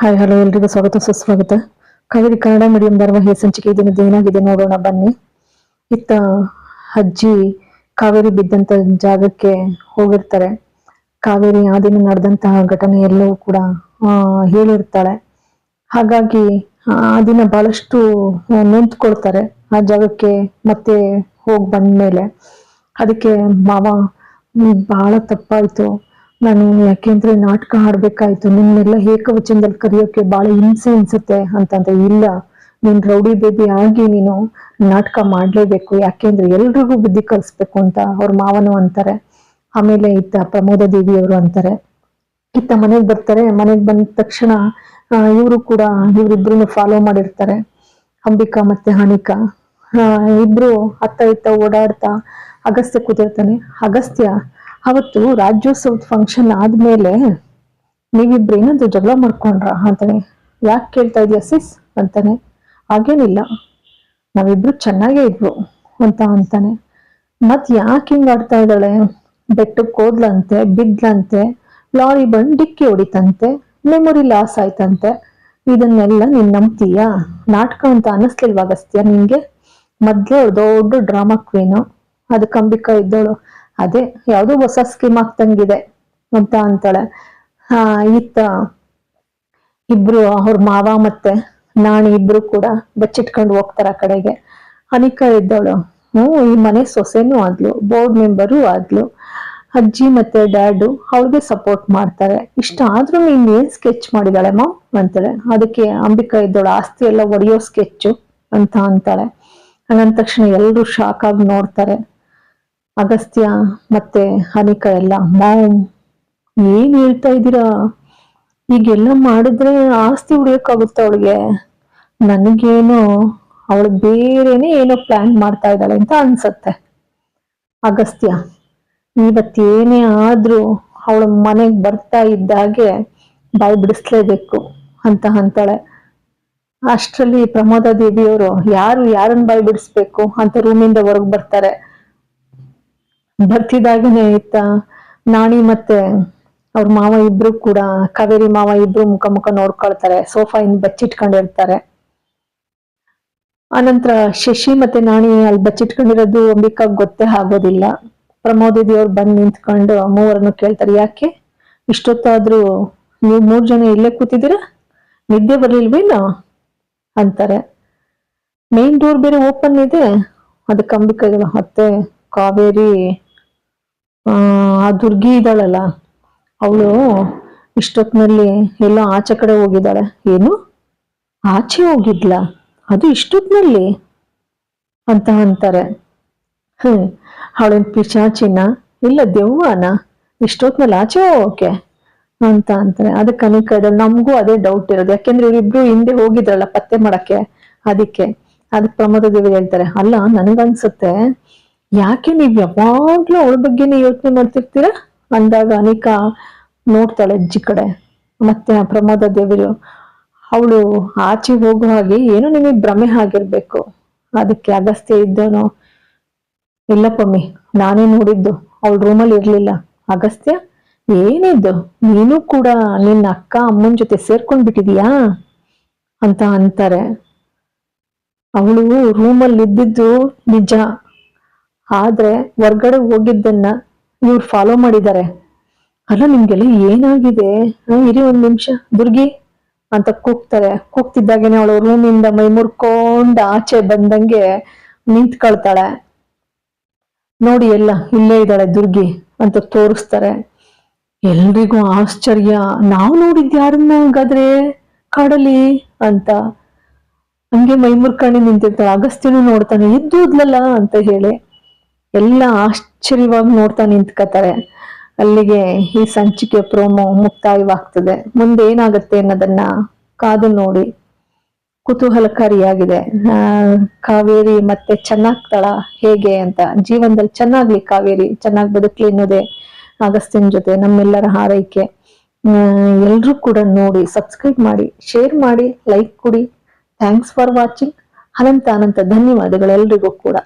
Hi, hello, ಎಲ್ರಿಗೂ ಸ್ವಾಗತ, ಸುಸ್ವಾಗತ. ಕಾವೇರಿ ಕನ್ನಡ ಮೀಡಿಯಂ ಧಾರಾವಾಹಿಯ ಸಂಚಿಕೆ ದಿನದ ಏನಾಗಿದೆ ನೋಡೋಣ, ಬನ್ನಿ. ಇತ್ತ ಅಜ್ಜಿ ಕಾವೇರಿ ಬಿದ್ದಂತ ಜಾಗಕ್ಕೆ ಹೋಗಿರ್ತಾರೆ. ಕಾವೇರಿ ಆ ದಿನ ನಡೆದಂತಹ ಘಟನೆ ಎಲ್ಲವೂ ಕೂಡ ಹೇಳಿರ್ತಾಳೆ. ಹಾಗಾಗಿ, ಆ ದಿನ ಬಹಳಷ್ಟು ನಿಂತ್ಕೊಳ್ತಾರೆ ಆ ಜಾಗಕ್ಕೆ ಮತ್ತೆ ಹೋಗಿ ಬಂದ್ಮೇಲೆ. ಅದಕ್ಕೆ ಮಾವ ಬಹಳ ತಪ್ಪಾಯ್ತು. ನಾನು ಯಾಕೆಂದ್ರೆ ನಾಟಕ ಆಡ್ಬೇಕಾಯ್ತು ನಿನ್ನೆಲ್ಲ ಏಕವಚನದಲ್ಲಿ ಕರೆಯೋಕೆ ಬಹಳ ಹಿಂಸೆ ಅನ್ಸುತ್ತೆ ಅಂತಂದ್ರೆ ಇಲ್ಲ. ನೀನ್ ರೌಡಿ ಬೇಬಿ ಆಗಿ ನೀನು ನಾಟಕ ಮಾಡ್ಲೇಬೇಕು. ಯಾಕೆಂದ್ರೆ ಎಲ್ರಿಗೂ ಬುದ್ಧಿ ಕಲಿಸ್ಬೇಕು ಅಂತ ಅವ್ರ ಮಾವನು ಅಂತಾರೆ. ಆಮೇಲೆ ಇತ್ತ ಪ್ರಮೋದ ದೇವಿ ಅವರು ಅಂತಾರೆ. ಇತ್ತ ಮನೆಗ್ ಬರ್ತಾರೆ. ಮನೆಗೆ ಬಂದ ತಕ್ಷಣ ಇವರು ಕೂಡ ಇವರಿಬ್ರು ಫಾಲೋ ಮಾಡಿರ್ತಾರೆ. ಅಂಬಿಕಾ ಮತ್ತೆ ಹಾನಿಕಾ. ಇಬ್ರು ಅತ್ತ ಇತ್ತ ಓಡಾಡ್ತಾ ಅಗಸ್ತ್ಯ ಕೂತಿರ್ತಾನೆ ಅಗಸ್ತ್ಯ ಅವತ್ತು ರಾಜ್ಯೋತ್ಸವದ ಫಂಕ್ಷನ್ ಆದ್ಮೇಲೆ ನೀವಿಬ್ರು ಏನಾದ್ರು ಜಗಳ ಮಾಡ್ಕೊಂಡ್ರ ಅಂತಾನೆ. ಯಾಕೆ ಕೇಳ್ತಾ ಇದೀಯ ಸಿಸ್ ಅಂತಾನೆ. ಹಾಗೇನಿಲ್ಲ. ನಾವಿಬ್ರು ಚೆನ್ನಾಗೇ ಇದ್ವು ಅಂತ ಅಂತಾನೆ. ಮತ್ ಯಾಕೆ ಹಿಂಗ್ ಆಡ್ತಾ ಇದ್ದಾಳೆ? ಬೆಟ್ಟಕ್ಕೆ ಹೋದ್ಲಂತೆ, ಬಿದ್ಲಂತೆ, ಲಾರಿ ಬಂದು ಡಿಕ್ಕಿ ಹೊಡಿತಂತೆ ಮೆಮೊರಿ ಲಾಸ್ ಆಯ್ತಂತೆ. ಇದನ್ನೆಲ್ಲ ನೀನ್ ನಂಬ್ತೀಯಾ? ನಾಟಕ ಅಂತ ಅನ್ನಿಸ್ಲಿಲ್ವಾ ಅಗಸ್ತ್ಯ ನಿಂಗೆ? ಮೊದ್ಲೇ ದೊಡ್ಡ ಡ್ರಾಮಾ ಕ್ವೀನು ಅಂಬಿಕಾ ಇದ್ದವಳು ಅದೇ ಯಾವ್ದೋ ಹೊಸ ಸ್ಕೀಮ್ ಆಗ್ತಂಗಿದೆ ಅಂತ ಅಂತಾಳೆ. ಹಾ ಇತ್ತ ಇಬ್ರು, ಅವ್ರ ಮಾವ ಮತ್ತೆ ನಾಣಿ ಇಬ್ರು ಕೂಡ ಬಚ್ಚಿಟ್ಕೊಂಡು ಹೋಗ್ತಾರ ಕಡೆಗೆ. ಅನಿಕಾ ಇದ್ದವಳು ಹ್ಮ್ ಈ ಮನೆ ಸೊಸೆನೂ ಆದ್ಲು ಬೋರ್ಡ್ ಮೆಂಬರು ಆದ್ಲು. ಅಜ್ಜಿ ಮತ್ತೆ ಡ್ಯಾಡು ಅವ್ರಿಗೆ ಸಪೋರ್ಟ್ ಮಾಡ್ತಾರೆ. ಇಷ್ಟ ಆದ್ರೂ ನೀನ್ ಏನ್ ಸ್ಕೆಚ್ ಮಾಡಿದಾಳೆ ಮಾಮ್ ಅಂತಾಳೆ. ಅದಕ್ಕೆ ಅಂಬಿಕಾ ಇದ್ದವಳು ಆಸ್ತಿ ಎಲ್ಲ ಒಡೆಯೋ ಸ್ಕೆಚ್ಚು ಅಂತ ಅಂತಾಳೆ. ತಕ್ಷಣ ಎಲ್ಲರೂ ಶಾಕ್ ಆಗಿ ನೋಡ್ತಾರೆ. ಅಗಸ್ತ್ಯ ಮತ್ತೆ ಹನಿಕ ಎಲ್ಲ ಮಾಮ್ ಏನ್ ಹೇಳ್ತಾ ಇದ್ದೀರಾ? ಈಗೆಲ್ಲ ಮಾಡಿದ್ರೆ ಆಸ್ತಿ ಉಳಿಯೋಕ್ಕಾಗುತ್ತೆ ಅವಳಿಗೆ? ನನಗೇನೋ, ಅವಳು ಬೇರೆನೆ ಏನೋ ಪ್ಲಾನ್ ಮಾಡ್ತಾ ಇದ್ದಾಳೆ ಅಂತ ಅನ್ಸತ್ತೆ. ಅಗಸ್ತ್ಯ, ಇವತ್ತೇನೇ ಆದ್ರೂ ಅವಳ ಮನೆಗೆ ಬರ್ತಾ ಇದ್ದಾಗೆ ಬಾಯಿ ಬಿಡಿಸ್ಲೇಬೇಕು ಅಂತ ಅಂತಾಳೆ. ಅಷ್ಟರಲ್ಲಿ ಪ್ರಮೋದ ದೇವಿಯವರು ಯಾರು ಯಾರನ್ನ ಬಾಯಿ ಬಿಡಿಸ್ಬೇಕು ಅಂತ ರೂಮಿಂದ ಹೊರಗೆ ಬರ್ತಾರೆ. ಬರ್ತಿದ್ದಾಗನೆ ಇತ್ತ ನಾಣಿ ಮತ್ತೆ ಅವ್ರ ಮಾವ ಇಬ್ರು ಕೂಡ ಕಾವೇರಿ ಮಾವ ಇಬ್ರು ಮುಖ ಮುಖ ನೋಡ್ಕೊಳ್ತಾರೆ ಸೋಫಾ ಇಂದ ಬಚ್ಚಿಟ್ಕೊಂಡಿರ್ತಾರೆ. ಆನಂತರ ಶಶಿ ಮತ್ತೆ ನಾಣಿ ಅಲ್ಲಿ ಬಚ್ಚಿಟ್ಕೊಂಡಿರೋದು ಅಂಬಿಕಾಗ್ ಗೊತ್ತೇ ಆಗೋದಿಲ್ಲ. ಪ್ರಮೋದಿದಿ ಅವ್ರು ಬಂದ್ ನಿಂತ್ಕೊಂಡು ಮೂವರನ್ನು ಕೇಳ್ತಾರೆ ಯಾಕೆ? ಇಷ್ಟೊತ್ತಾದ್ರೂ ನೀವು ಮೂರ್ ಜನ ಇಲ್ಲೇ ಕೂತಿದ್ದೀರಾ? ನಿದ್ದೆ ಬರ್ಲಿಲ್ವೇನ ಅಂತಾರೆ. ಮೇನ್ ಡೋರ್ ಬೇರೆ ಓಪನ್ ಇದೆ. ಅದಕ್ಕೆ ಅಂಬಿಕಾ ಇದ್ದಾಳೆ, ಮತ್ತೆ ಕಾವೇರಿ ಆ ದುರ್ಗಿ ಇದ್ದಾಳಲ್ಲ, ಅವಳು ಇಷ್ಟೊತ್ತಿನಲ್ಲಿ ಎಲ್ಲ ಆಚೆ ಕಡೆ ಹೋಗಿದ್ದಾಳೆ. ಏನು? ಆಚೆ ಹೋಗಿದ್ಲ? ಅದು ಇಷ್ಟೊತ್ತಿನಲ್ಲಿ ಅಂತ ಅಂತಾರೆ. ಹ್ಮ್, ಅವಳೇನ್ ಪಿಶಾಚಿನ? ಇಲ್ಲ, ದೆವ್ವನ? ಇಷ್ಟೊತ್ನಲ್ಲಿ ಆಚೆ ಹೋಗೋಕೆ ಅಂತ ಅಂತಾರೆ. ಅದಕ್ಕೆ ಅನೇಕ ನಮಗೂ ಅದೇ ಡೌಟ್ ಇರೋದು. ಯಾಕೆಂದ್ರೆ ಇವರಿಬ್ರು ಹಿಂದೆ ಹೋಗಿದ್ರಲ್ಲ ಪತ್ತೆ ಮಾಡಕ್ಕೆ, ಅದಕ್ಕೆ. ಅದಕ್ಕೆ ಪ್ರಮೋದ ದೇವಿ ಹೇಳ್ತಾರೆ, ಅಲ್ಲ, ನನಗನ್ಸುತ್ತೆ ಯಾಕೆ ನೀವ್ ಯಾವಾಗ್ಲೂ ಅವಳ ಬಗ್ಗೆನೇ ಯೋಚನೆ ಮಾಡ್ತಿರ್ತೀರಾ? ಅಂದಾಗ ಅನಿಕಾ ನೋಡ್ತಾಳೆ ಅಜ್ಜಿ ಕಡೆ. ಮತ್ತೆ ಆ ಪ್ರಮೋದ ದೇವರು, ಅವಳು ಆಚೆ ಹೋಗೋ ಹಾಗೆ ಏನೋ ನಿಮಗೆ ಭ್ರಮೆ ಆಗಿರ್ಬೇಕು. ಅದಕ್ಕೆ ಅಗಸ್ತ್ಯ ಇದ್ದೋನು ಪಮ್ಮಿ ನಾನೇ ನೋಡಿದ್ದು. ಅವಳ ರೂಮಲ್ಲಿ ಇರ್ಲಿಲ್ಲ. ಅಗಸ್ತ್ಯ ಏನಿದ್ದು ನೀನು ಕೂಡ ನಿನ್ನ ಅಕ್ಕ, ಅಮ್ಮನ ಜೊತೆ ಸೇರ್ಕೊಂಡ್ ಬಿಟ್ಟಿದೀಯಾ ಅಂತ ಅಂತಾರೆ. ಅವಳು ರೂಮಲ್ಲಿ ಇದ್ದಿದ್ದು ನಿಜ. ಆದ್ರೆ ಹೊರ್ಗಡೆ ಹೋಗಿದ್ದನ್ನ ಇವ್ರು ಫಾಲೋ ಮಾಡಿದ್ದಾರೆ ಅಲ್ಲ, ನಿಮ್ಗೆಲ್ಲ ಏನಾಗಿದೆ? ಇರಿ ಒಂದ್ ನಿಮಿಷ. ದುರ್ಗಿ ಅಂತ ಕೂಗ್ತಾರೆ. ಕೂಗ್ತಿದ್ದಾಗೇನೆ ಅವಳು ರೂಮಿಂದ ಮೈ ಮುರ್ಕೊಂಡ್ ಆಚೆ ಬಂದಂಗೆ ನಿಂತ್ಕೊಳ್ತಾಳೆ. ನೋಡಿ, ಎಲ್ಲ ಇಲ್ಲೇ ಇದ್ದಾಳೆ ದುರ್ಗಿ ಅಂತ ತೋರಿಸ್ತಾರೆ. ಎಲ್ರಿಗೂ ಆಶ್ಚರ್ಯ. ನಾವು ನೋಡಿದ್ ಯಾರನ್ನ ಹಾಗಾದ್ರೆ ಕಾಡಲಿ ಅಂತ. ಹಂಗೆ ಮೈ ಮುರ್ಕೊಂಡು ನಿಂತಿರ್ತಾಳೆ. ಅಗಸ್ತ್ಯನು ನೋಡ್ತಾನೆ ಎದ್ದೋದ್ಲಲ್ಲ ಅಂತ ಹೇಳಿ. ಎಲ್ಲ ಆಶ್ಚರ್ಯವಾಗಿ ನೋಡ್ತಾ ನಿಂತ್ಕೋತಾರೆ ಅಲ್ಲಿಗೆ ಈ ಸಂಚಿಕೆ ಪ್ರೋಮೋ ಮುಕ್ತಾಯವಾಗ್ತದೆ. ಮುಂದೆ ಏನಾಗುತ್ತೆ ಅನ್ನೋದನ್ನ ಕಾದು ನೋಡಿ. ಕುತೂಹಲಕಾರಿಯಾಗಿದೆ. ಕಾವೇರಿ ಮತ್ತೆ ಚೆನ್ನಾಗ್ತಾಳ ಹೇಗೆ ಅಂತ. ಜೀವನದಲ್ಲಿ ಚೆನ್ನಾಗ್ಲಿ ಕಾವೇರಿ, ಚೆನ್ನಾಗಿ ಬದುಕ್ಲಿ ಅನ್ನೋದೇ ಅಗಸ್ತಿನ ಜೊತೆ ನಮ್ಮೆಲ್ಲರ ಹಾರೈಕೆ. ಎಲ್ಲರೂ ಕೂಡ ನೋಡಿ, ಸಬ್ಸ್ಕ್ರೈಬ್ ಮಾಡಿ, ಶೇರ್ ಮಾಡಿ, ಲೈಕ್ ಕೊಡಿ. Thanks for watching. ಅನಂತ ಅನಂತ ಧನ್ಯವಾದಗಳು ಎಲ್ರಿಗೂ ಕೂಡ.